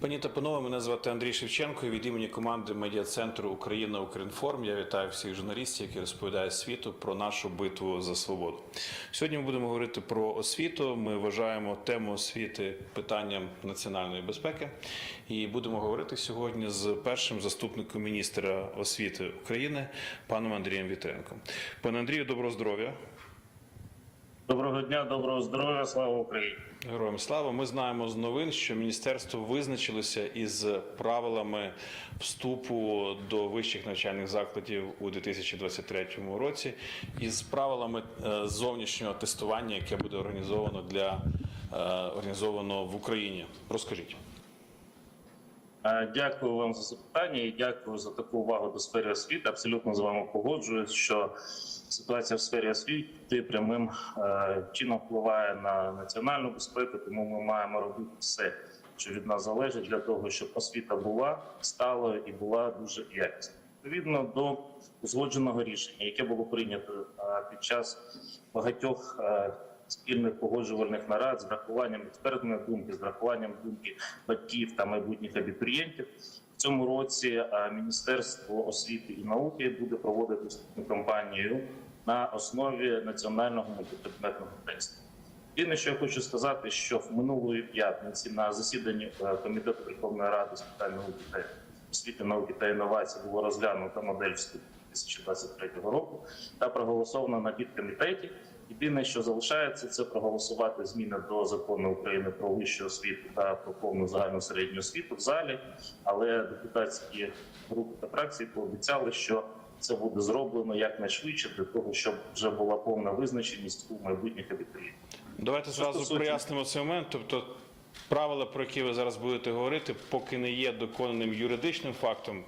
Пані та панове, мене звати Андрій Шевченко. І від імені команди медіа-центру Україна Укрінформ я вітаю всіх журналістів, які розповідають світу про нашу битву за свободу. Сьогодні ми будемо говорити про освіту. Ми вважаємо тему освіти питанням національної безпеки. І будемо говорити сьогодні з першим заступником міністра освіти України, паном Андрієм Вітренком. Пане Андрію, доброго здоров'я. Доброго дня, доброго здоров'я, слава Україні. Героям слава. Ми знаємо з новин, що міністерство визначилося із правилами вступу до вищих навчальних закладів у 2023 році, із правилами е, зовнішнього тестування, яке буде організовано для е, організовано в Україні. Розкажіть. Е, Дякую вам за запитання і дякую за таку увагу до сфери освіти. Абсолютно з вами погоджуюсь, що ситуація в сфері освіти прямим е, чином впливає на національну безпеку, тому ми маємо робити все, що від нас залежить, для того, щоб освіта була сталою і була дуже якісною. Відповідно до узгодженого рішення, яке було прийнято е, під час багатьох спільних погоджувальних нарад з врахуванням експертної думки, з врахуванням думки батьків та майбутніх абітурієнтів. В цьому році е, Міністерство освіти і науки буде проводити вступну кампанію на основі національного мультипредметного тесту. Єдине, що я хочу сказати, що в минулої п'ятниці на засіданні е, комітету Верховної Ради з питань освіти, науки та інновацій було розглянута модель вступу 2023 року та проголосована на підкомітеті. Єдине, що залишається, це проголосувати зміни до закону України про вищу освіту та про повну загальну середню освіту в залі. Але депутатські групи та фракції пообіцяли, що це буде зроблено якнайшвидше для того, щоб вже була повна визначеність у майбутніх абітурієнтів. Давайте зразу прояснимо цей момент. Тобто, правила, про які ви зараз будете говорити, поки не є доконаним юридичним фактом,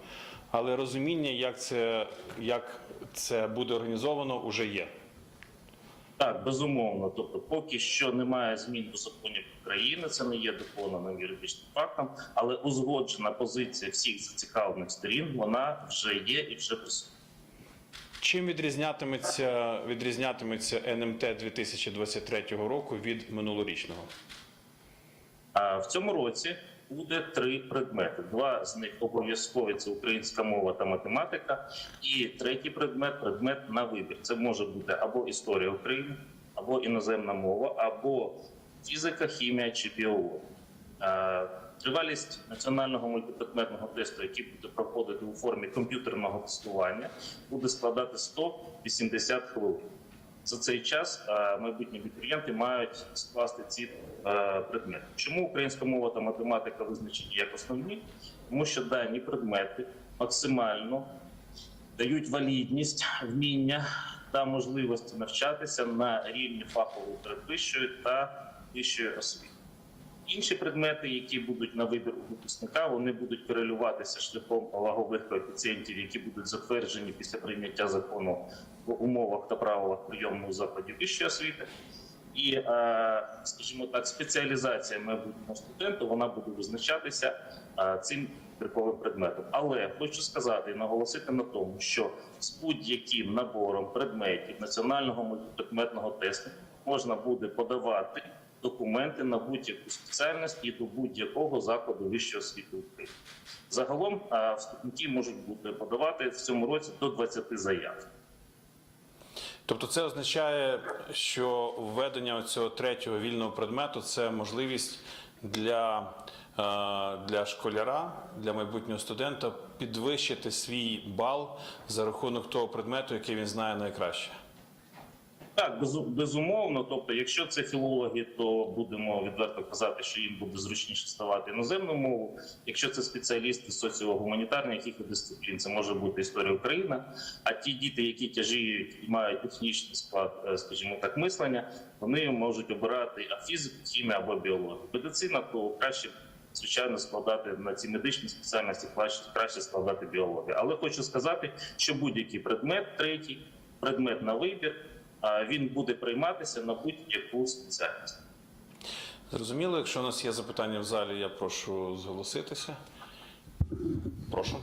але розуміння, як це, як це буде організовано, уже є. Так, безумовно. Тобто, поки що немає змін до законів України, це не є доконаним юридичним фактом, але узгоджена позиція всіх зацікавлених сторін вона вже є і вже присутня. Чим відрізнятиметься відрізнятиметься НМТ 2023 року від минулорічного? А в цьому році буде три предмети. Два з них обов'язкові це українська мова та математика. І третій предмет предмет на вибір. Це може бути або історія України, або іноземна мова, або фізика, хімія чи біологія. Е, Тривалість національного мультипредметного тесту, який буде проходити у формі комп'ютерного тестування, буде складати 180 хвилин. За цей час е, майбутні абітурієнти мають скласти ці е, предмети. Чому українська мова та математика визначені як основні? Тому що дані предмети максимально дають валідність, вміння та можливості навчатися на рівні фахової передвищої та вищої освіти. Інші предмети, які будуть на вибір у випускника, вони будуть корелюватися шляхом вагових коефіцієнтів, які будуть затверджені після прийняття закону умовах та правилах прийому закладів вищої освіти. І, е, скажімо так, спеціалізація майбутнього студента вона буде визначатися е, цим типовим предметом. Але хочу сказати і наголосити на тому, що з будь-яким набором предметів національного мультипредметного тесту можна буде подавати документи на будь-яку спеціальність і до будь-якого закладу вищої освіти України. Загалом е, вступники можуть бути подавати в цьому році до 20 заяв. Тобто, це означає, що введення цього третього вільного предмету це можливість для, е, для школяра, для майбутнього студента підвищити свій бал за рахунок того предмету, який він знає найкраще. Так, безу- безумовно. Тобто, якщо це філологи, то будемо відверто казати, що їм буде зручніше ставати іноземну мову. Якщо це спеціалісти соціогуманітарних яких дисциплін, це може бути історія України. А ті діти, які тяжіють і мають технічний склад, е, скажімо так, мислення, вони можуть обирати фізику, хімію або біологію. Медицина то краще. Звичайно, складати на ці медичні спеціальності краще, складати біологію. Але хочу сказати, що будь-який предмет, третій предмет на вибір, він буде прийматися на будь-яку спеціальність. Зрозуміло, якщо у нас є запитання в залі, я прошу зголоситися. Прошу.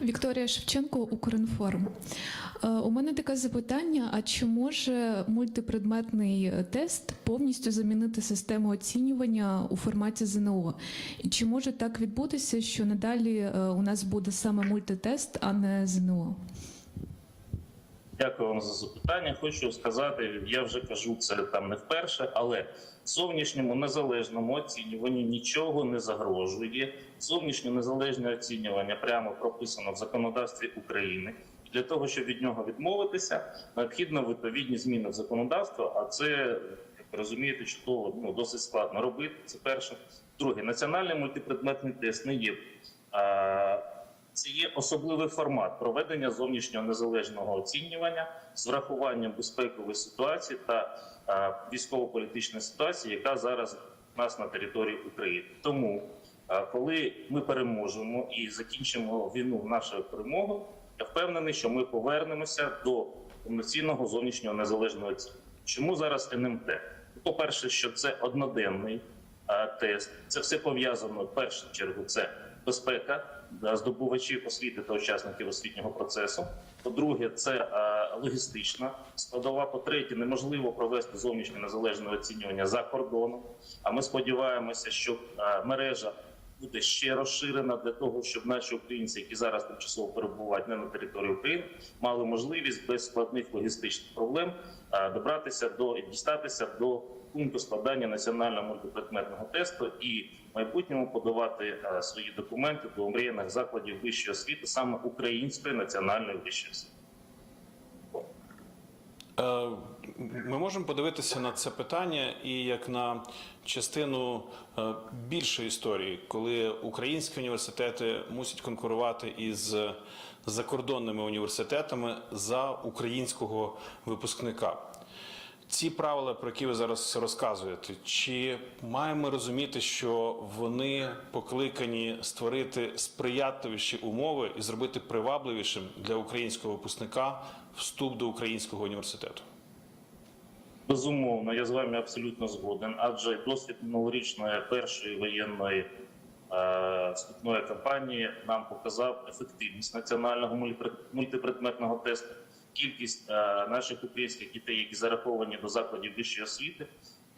Вікторія Шевченко, Укрінформ. Е, У мене таке запитання: а чи може мультипредметний тест повністю замінити систему оцінювання у форматі ЗНО? І чи може так відбутися, що надалі е, у нас буде саме мультитест, а не ЗНО? Дякую вам за запитання. Хочу сказати, я вже кажу це там не вперше, але зовнішньому незалежному оцінюванню нічого не загрожує. Зовнішнє незалежне оцінювання прямо прописано в законодавстві України. Для того щоб від нього відмовитися, необхідно відповідні зміни в законодавство. А це як ви розумієте, чудово ну досить складно робити. Це перше. Друге, національний мультипредметний тест не є. А, це є особливий формат проведення зовнішнього незалежного оцінювання з врахуванням безпекової ситуації та військово-політичної ситуації, яка зараз у нас на території України. Тому, коли ми переможемо і закінчимо війну нашою перемогою, я впевнений, що ми повернемося до повноцінного зовнішнього незалежного оцінювання. Чому зараз НМТ? Ну, По-перше, що це одноденний тест. Це все пов'язано в першу чергу. Це безпека здобувачів освіти та учасників освітнього процесу. По-друге, це е, логістична складова. По-третє, неможливо провести зовнішнє незалежне оцінювання за кордоном. А ми сподіваємося, що е, мережа буде ще розширена для того, щоб наші українці, які зараз тимчасово перебувають не на території України, мали можливість без складних логістичних проблем е, добратися до і дістатися до пункту складання національного мультипредметного тесту і в майбутньому подавати е, свої документи до омріяних закладів вищої освіти, саме української національної вищої освіти. Ми можемо подивитися на це питання і як на частину е, більшої історії, коли українські університети мусять конкурувати із закордонними університетами за українського випускника. Ці правила, про які ви зараз розказуєте, чи маємо розуміти, що вони покликані створити сприятливіші умови і зробити привабливішим для українського випускника вступ до українського університету? Безумовно, я з вами абсолютно згоден, адже досвід минулорічної першої воєнної е, вступної кампанії нам показав ефективність національного мультипред- мультипредметного тесту. Кількість е, наших українських дітей, які зараховані до закладів вищої освіти,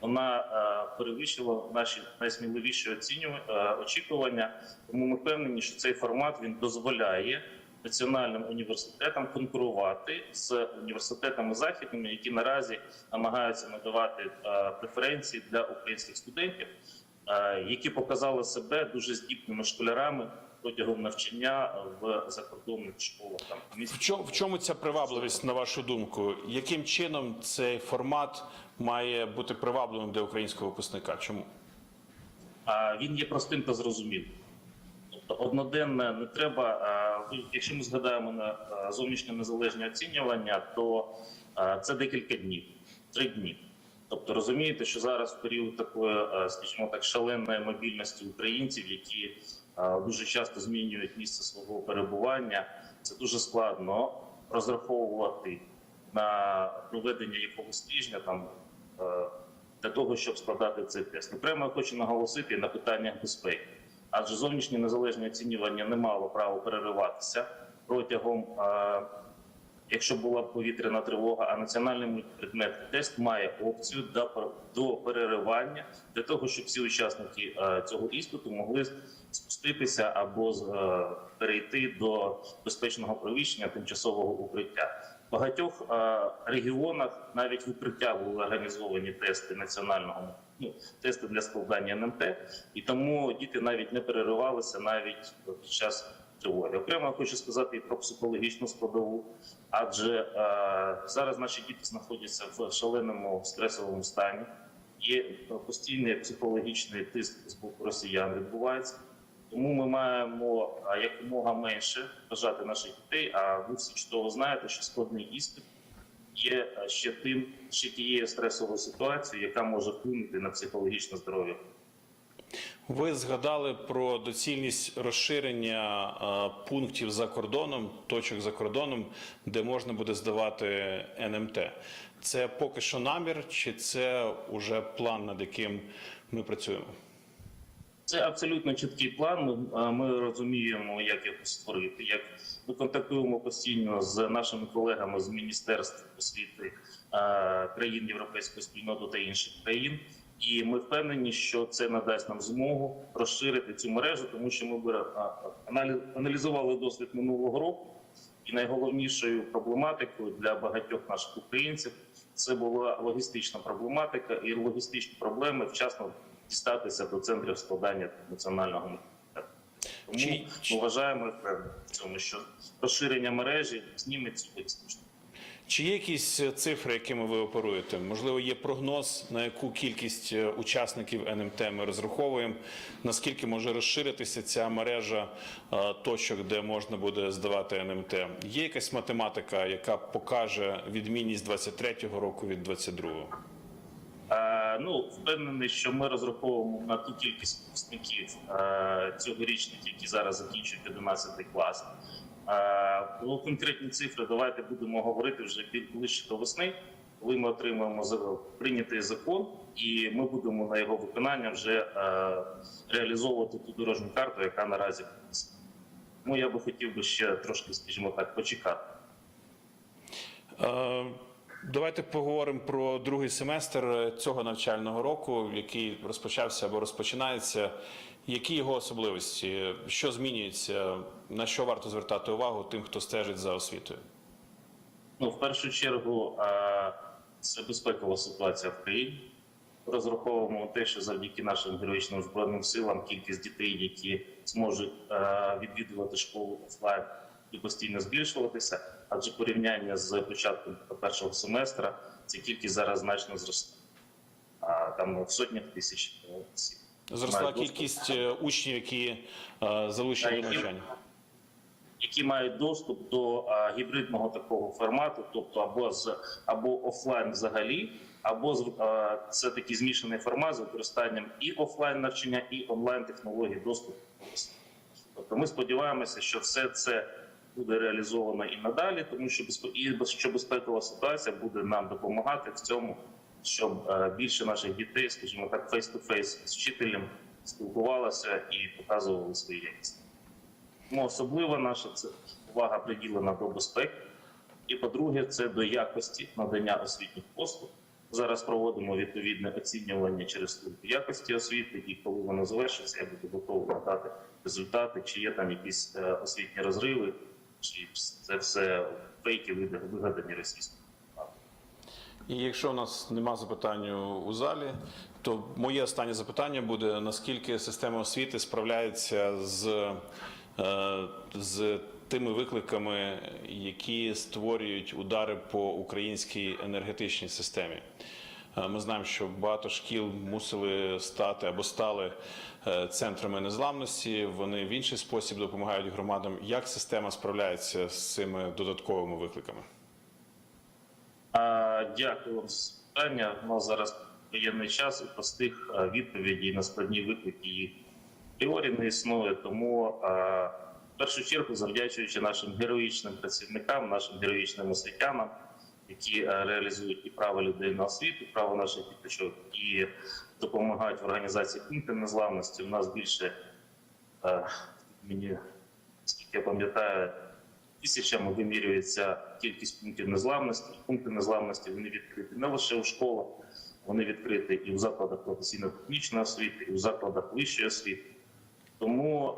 вона е, перевищила наші найсміливіші оцінювання очікування. Тому ми впевнені, що цей формат він дозволяє національним університетам конкурувати з університетами західними, які наразі намагаються надавати е, преференції для українських студентів, е, які показали себе дуже здібними школярами протягом навчання в закордонних школах. Там В чому, в чому ця привабливість, на вашу думку? Яким чином цей формат має бути привабливим для українського випускника? Чому? А він є простим та зрозумілим. Тобто одноденне не треба. Якщо ми згадаємо на зовнішнє незалежне оцінювання, то це декілька днів, три дні. Тобто розумієте, що зараз в період такої, скажімо так, шаленої мобільності українців, які дуже часто змінюють місце свого перебування, це дуже складно розраховувати на проведення якогось тижня там. для того, щоб складати цей тест. Окремо я хочу наголосити на питаннях безпеки, адже зовнішнє незалежне оцінювання не мало права перериватися протягом, е, якщо була повітряна тривога, а національний мультипредметний тест має опцію до, пер- до переривання для того, щоб всі учасники е, цього іспиту могли спуститися або е, перейти до безпечного приміщення тимчасового укриття. Багатьох е, регіонах навіть укриття були організовані тести національного ну, тести для складання НМТ, і тому діти навіть не переривалися навіть під час тривоги. Окремо хочу сказати і про психологічну складову, адже е, зараз наші діти знаходяться в шаленому стресовому стані. Є постійний психологічний тиск з боку росіян відбувається. Тому ми маємо якомога менше бажати наших дітей. А ви всі чудово знаєте, що складний іспит є ще тим, ще тією стресовою ситуацією, яка може вплинути на психологічне здоров'я. Ви згадали про доцільність розширення пунктів за кордоном, точок за кордоном, де можна буде здавати НМТ. Це поки що намір, чи це уже план, над яким ми працюємо? Це абсолютно чіткий план. Ми, розуміємо, як його створити. Як ми контактуємо постійно з нашими колегами з міністерств освіти країн Європейської спільноти та інших країн. І ми впевнені, що це надасть нам змогу розширити цю мережу, тому що ми аналізували досвід минулого року, і найголовнішою проблематикою для багатьох наших українців це була логістична проблематика і логістичні проблеми вчасно дістатися до центрів складання національного менталітету. Тому Чи- ми вважаємо в цьому, що розширення мережі зніме цю логістичну. Чи є якісь е, цифри, якими ви оперуєте? Можливо, є прогноз, на яку кількість е, учасників НМТ ми розраховуємо, наскільки може розширитися ця мережа е, точок, де можна буде здавати НМТ? Є якась математика, яка покаже відмінність 23-го року від 22-го? Ну, впевнений, що ми розраховуємо на ту кількість випускників е, цьогорічних, які зараз закінчують 11 клас. Е, Про конкретні цифри давайте будемо говорити вже ближче до весни, коли ми отримаємо прийнятий закон, і ми будемо на його виконання вже е, реалізовувати ту дорожню карту, яка наразі. Тому я би хотів би ще трошки, скажімо так, почекати. Е, Давайте поговоримо про другий семестр цього навчального року, який розпочався або розпочинається. Які його особливості? Що змінюється? На що варто звертати увагу тим, хто стежить за освітою? Ну, в першу чергу, е, це безпекова ситуація в країні. Розраховуємо те, що завдяки нашим героїчним збройним силам кількість дітей, які зможуть е, відвідувати школу офлайн, і постійно збільшуватися. Адже порівняння з початком першого семестра ця кількість зараз значно зросла. А там в сотнях тисяч е, осіб. Зросла кількість е, учнів, які е, залучені до навчання. які мають доступ до а, гібридного такого формату, тобто або з або офлайн взагалі, або з а, це такий змішаний формат з використанням і офлайн навчання, і онлайн технологій доступу. Тобто ми сподіваємося, що все це буде реалізовано і надалі, тому що і безпекова ситуація буде нам допомагати в цьому, щоб е, більше наших дітей, скажімо так, фейс-ту-фейс з вчителем спілкувалося і показували свої якісті. Тому особлива наша це увага приділена до безпеки. І по-друге, це до якості надання освітніх послуг. Зараз проводимо відповідне оцінювання через службу якості освіти, і коли воно завершиться, я буду готовий надати результати, чи є там якісь е, освітні розриви, чи це все фейки вигадані російською. І якщо у нас нема запитань у залі, то моє останнє запитання буде: наскільки система освіти справляється з, е, з тими викликами, які створюють удари по українській енергетичній системі? Е, Ми знаємо, що багато шкіл мусили стати або стали е, центрами незламності. Вони в інший спосіб допомагають громадам. Як система справляється з цими додатковими викликами? Дякую вам за питання. У нас зараз воєнний час і простих а, відповідей на складні виклики їх апріорі не існує. Тому в першу чергу, завдячуючи нашим героїчним працівникам, нашим героїчним освітянам, які реалізують і право людей на освіту, право наших діточок, і допомагають в організації пунктів незламності. У нас більше мені скільки я пам'ятаю, тисячами вимірюється кількість пунктів незламності. Пункти незламності вони відкриті не лише у школах, вони відкриті і в закладах професійно-технічної освіти, і в закладах вищої освіти. Тому, е,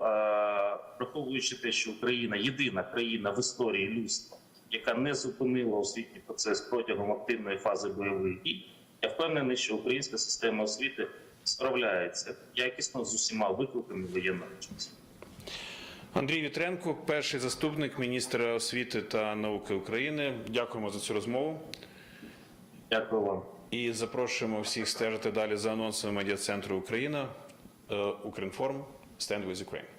враховуючи те, що Україна єдина країна в історії людства, яка не зупинила освітній процес протягом активної фази бойових дій, я впевнений, що українська система освіти справляється якісно з усіма викликами воєнного часу. Андрій Вітренко, перший заступник міністра освіти та науки України. Дякуємо за цю розмову Дякую вам. і запрошуємо всіх стежити далі за анонсами медіа центру Україна. Е, Укрінформ Stand with Ukraine.